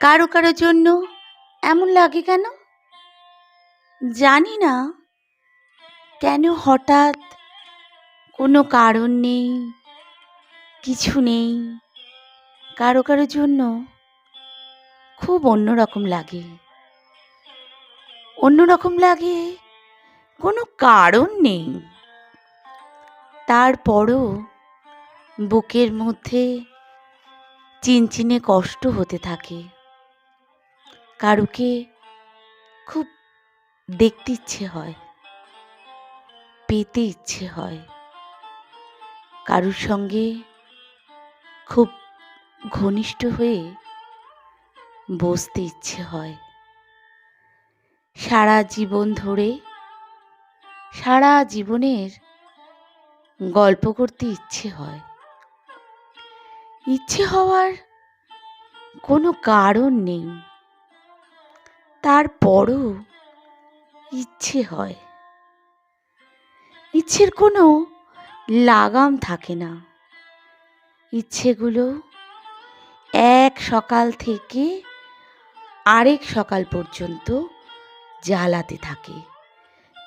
কারও কারও জন্য এমন লাগে কেন? জানি না। কেন হঠাৎ কোনো কারণ নেই, কিছু নেই, কারও কারও জন্য খুব অন্যরকম লাগে। অন্যরকম লাগে কোনো কারণ নেই। তারপরও বুকের মধ্যে চিনচিনে কষ্ট হতে থাকে। কারুকে খুব দেখতে ইচ্ছে হয়, পেতে ইচ্ছে হয়। কারুর সঙ্গে খুব ঘনিষ্ঠ হয়ে বসতে ইচ্ছে হয়। সারা জীবন ধরে, সারা জীবনের গল্প করতে ইচ্ছে হয়। ইচ্ছে হওয়ার কোনো কারণ নেই। তারপরও ইচ্ছে হয়। ইচ্ছের কোনো লাগাম থাকে না। ইচ্ছেগুলো এক সকাল থেকে আরেক সকাল পর্যন্ত জ্বালাতে থাকে।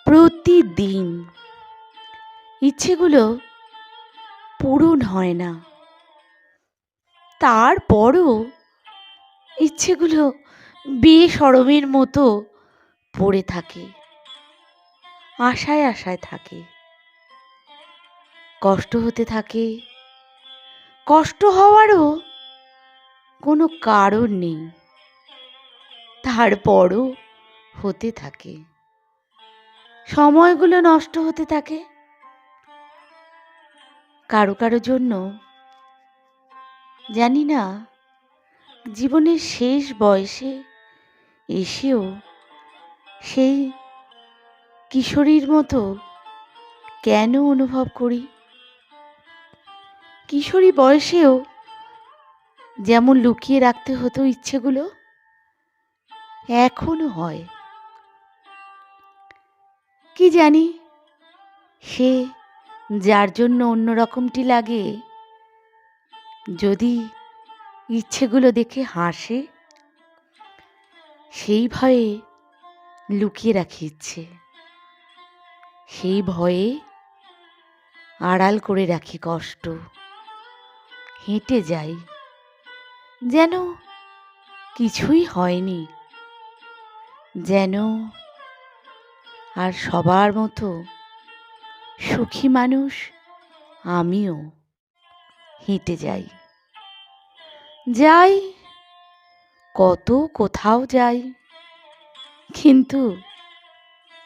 প্রতিদিন ইচ্ছেগুলো পূরণ হয় না। তারপরও ইচ্ছেগুলো বেসরমের মতো পড়ে থাকে, আশায় আশায় থাকে। কষ্ট হতে থাকে, কষ্ট হওয়ারও কোনো কারণ নেই, তারপরও হতে থাকে। সময়গুলো নষ্ট হতে থাকে, কারও কারও জন্য। জানি না, জীবনের শেষ বয়সে এসেও সেই কিশোরীর মতো কেন অনুভব করি? কিশোরী বয়সেও যেমন লুকিয়ে রাখতে হতো ইচ্ছেগুলো, এখনও হয়। কি জানি সে যার জন্য অন্য রকমটি লাগে, যদি ইচ্ছেগুলো দেখে হাসে সেই ভয়ে লুকিয়ে রাখি ইচ্ছে। সেই ভয়ে আড়াল করে রাখি কষ্ট। হেঁটে যাই যেন কিছুই হয়নি। যেন আর সবার মতো সুখী মানুষ আমিও হেঁটে যাই। যাই কত কোথাও যাই। কিন্তু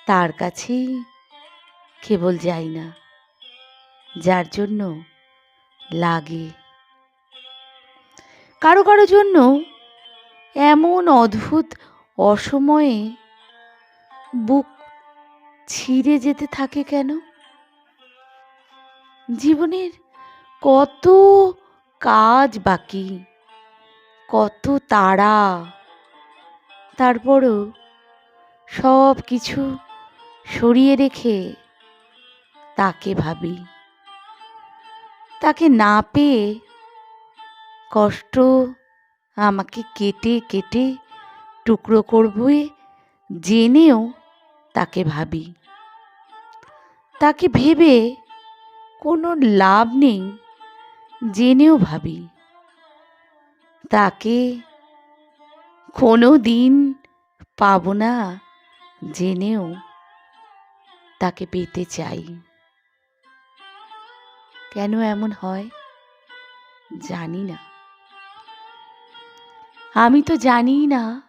তার কাছেই কেবল যাই না। যার জন্য লাগে। কারও কারও জন্য এমন অদ্ভুত অসময়ে বুক ছিঁড়ে যেতে থাকে কেন? জীবনের কত কাজ বাকি। কত তারা তারপরও সব কিছু সরিয়ে রেখে তাকে ভাবি। তাকে না পেয়ে কষ্ট আমাকে কেটে কেটে টুকরো করবে জেনেও তাকে ভাবি। তাকে ভেবে কোনো লাভ নেই, জেনেও ভাবি। তাকে কোনো দিন পাব না জেনেও তাকে পেতে চাই। কেন এমন হয়? জানি না। আমি তো জানি না।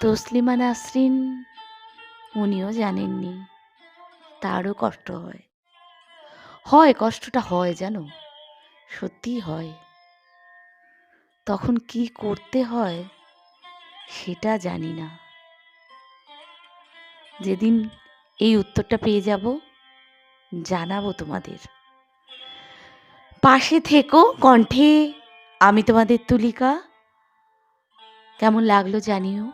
তসলিমা নাসরিন উনিও জানেননি। তারও কষ্ট হয়। হয়, কষ্টটা হয় জানো? সত্যিই হয়। তখন কি করতে হয় সেটা জানি না। যেদিন এই উত্তরটা পেয়ে যাব, জানাব তোমাদের। পাশে থেকো, কণ্ঠে, আমি তোমাদের তুলিকা। কেমন লাগল জানিও।